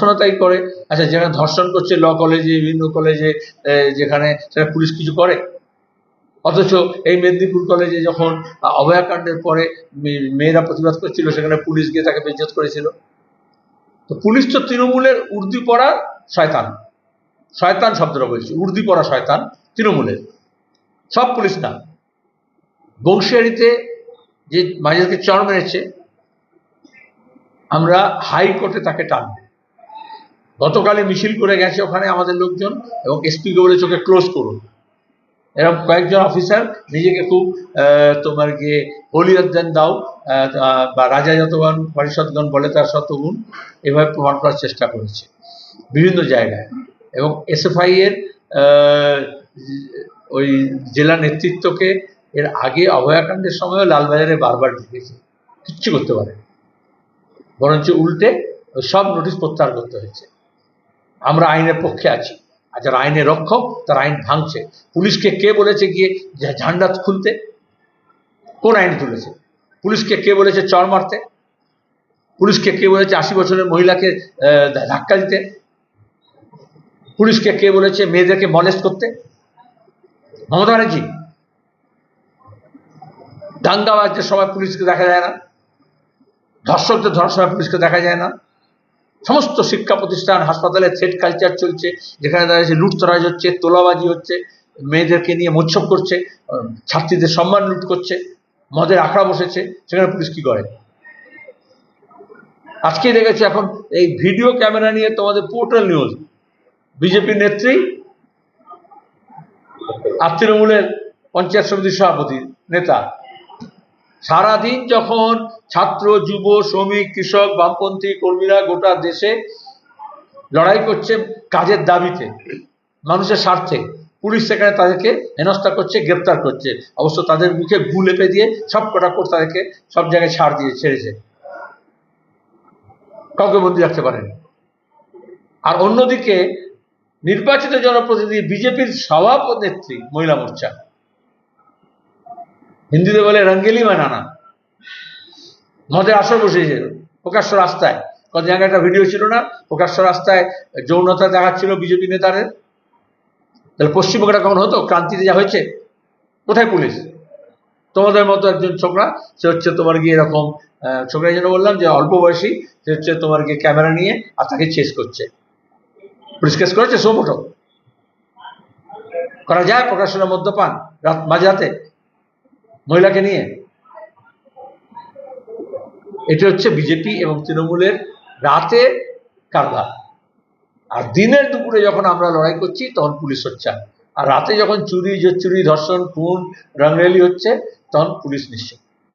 সবসময় তাই করে। আচ্ছা যেখানে ধর্ষণ করছে ল কলেজে, বিভিন্ন কলেজে যেখানে সেটা পুলিশ কিছু করে? অথচ এই মেদিনীপুর কলেজে যখন অভয়াকাণ্ডের পরে মেয়েরা প্রতিবাদ করছিল, সেখানে পুলিশ গিয়ে তাকে বেজ্জত করেছিল। তো পুলিশ তো তৃণমূলের উর্দি পড়া শয়তান। শয়তান শব্দটা বলছি, উর্দি পড়া শয়তান তৃণমূলের। সব পুলিশ না। বংশিয়ারিতে যে মাঝেকে চড় মেরেছে, আমরা হাইকোর্টে তাকে টানব। গতকালে মিছিল করে গেছে ওখানে আমাদের লোকজন এবং এসপিকে বলেছে চোখে ক্লোজ করুন। এরকম কয়েকজন অফিসার নিজেকে খুব তোমার গিয়ে হলিয়দ্দান দাও বা রাজা যতগণ, পরিষদগণ বলে তার শতগুণ, এভাবে প্রমাণ করার চেষ্টা করেছে বিভিন্ন জায়গায়। এবং এসএফআই এর ওই জেলা নেতৃত্বকে এর আগে অভয়াকাণ্ডের সময়ও লালবাজারে বারবার ঢুকেছে কিচ্ছু করতে পারে বরঞ্চ উল্টে সব নোটিশ প্রত্যাহার করতে হয়েছে। আমরা আইনের পক্ষে আছি। আর যারা আইনের রক্ষক, তারা আইন ভাঙছে। পুলিশকে কে বলেছে গিয়ে ঝান্ডা খুলতে? কোন আইন তুলেছে? পুলিশকে কে বলেছে চর মারতে? পুলিশকে কে বলেছে আশি বছরের মহিলাকে ধাক্কা দিতে? পুলিশকে কে বলেছে মেয়েদেরকে মলেস্ট করতে? মমতা ব্যানার্জি? দাঙ্গাবাজদের সময় পুলিশকে দেখা যায় না। ধর্ষকদের ধরার সময় পুলিশকে দেখা যায় না। সমস্ত শিক্ষা প্রতিষ্ঠান, হাসপাতালে, থ্রেড কালচার চলছে, যেখানে দাঁড়িয়ে লুটতরাজ হচ্ছে, তোলাবাজি হচ্ছে, মেয়েদেরকে নিয়ে মোৎসব করছে ছাত্রীদের সম্মান লুট করছে, মদের আখড়া বসেছে, সেখানে পুলিশ কি করে? আজকে দেখেছি এখন এই ভিডিও ক্যামেরা নিয়ে তোমাদের পোর্টাল নিউজ। বিজেপির নেত্রী আর তৃণমূলের পঞ্চায়েত সমিতির সভাপতি, নেতা। সারাদিন যখন ছাত্র, যুব, শ্রমিক, কৃষক, বামপন্থী কর্মীরা গোটা দেশে লড়াই করছে কাজের দাবিতে, মানুষের স্বার্থে, পুলিশ সেখানে তাদেরকে হেনস্থা করছে, গ্রেপ্তার করছে। অবশ্য তাদের মুখে গু লেপে দিয়ে সব কটা করে তাদেরকে সব জায়গায় ছাড় দিয়ে ছেড়েছে। কাউকে বন্দি রাখতে পারেনি। আর অন্যদিকে নির্বাচিত জনপ্রতিনিধি, বিজেপির সভাপনেত্রী মহিলা মোর্চা। হিন্দিতে বলে রঙ্গেলি বানানা। মদের আসর বসেছে প্রকাশ্য রাস্তায়। কদিন আগে একটা ভিডিও ছিল না, প্রকাশ্য রাস্তায় যৌনতা দেখাচ্ছিল বিজেপি নেতাদের। তাহলে পশ্চিমবঙ্গটা কখন হতো? ক্রান্তিতে যা হয়েছে, কোথায় পুলিশ? তোমাদের মতো একজন ছোকরা, সে হচ্ছে তোমার গিয়ে এরকম ছোকরা যেন বললাম যে অল্প বয়সী, সে হচ্ছে তোমার গিয়ে ক্যামেরা নিয়ে আর তাকে চেস করছে। পুলিশ কেস করেছে সোমোটো করা যায় প্রকাশনের মদ্যপান, রাত মাঝরাতে মহিলাকে নিয়ে? এটি হচ্ছে বিজেপি এবং তৃণমূলের রাতে কারবার। আর দিনের দুপুরে যখন আমরা লড়াই করছি, তখন পুলিশ হচ্ছে। আর রাতে যখন চুরি চুরি ধর্ষণ, খুন রঙরেলি হচ্ছে, তখন পুলিশ নিশ্চয়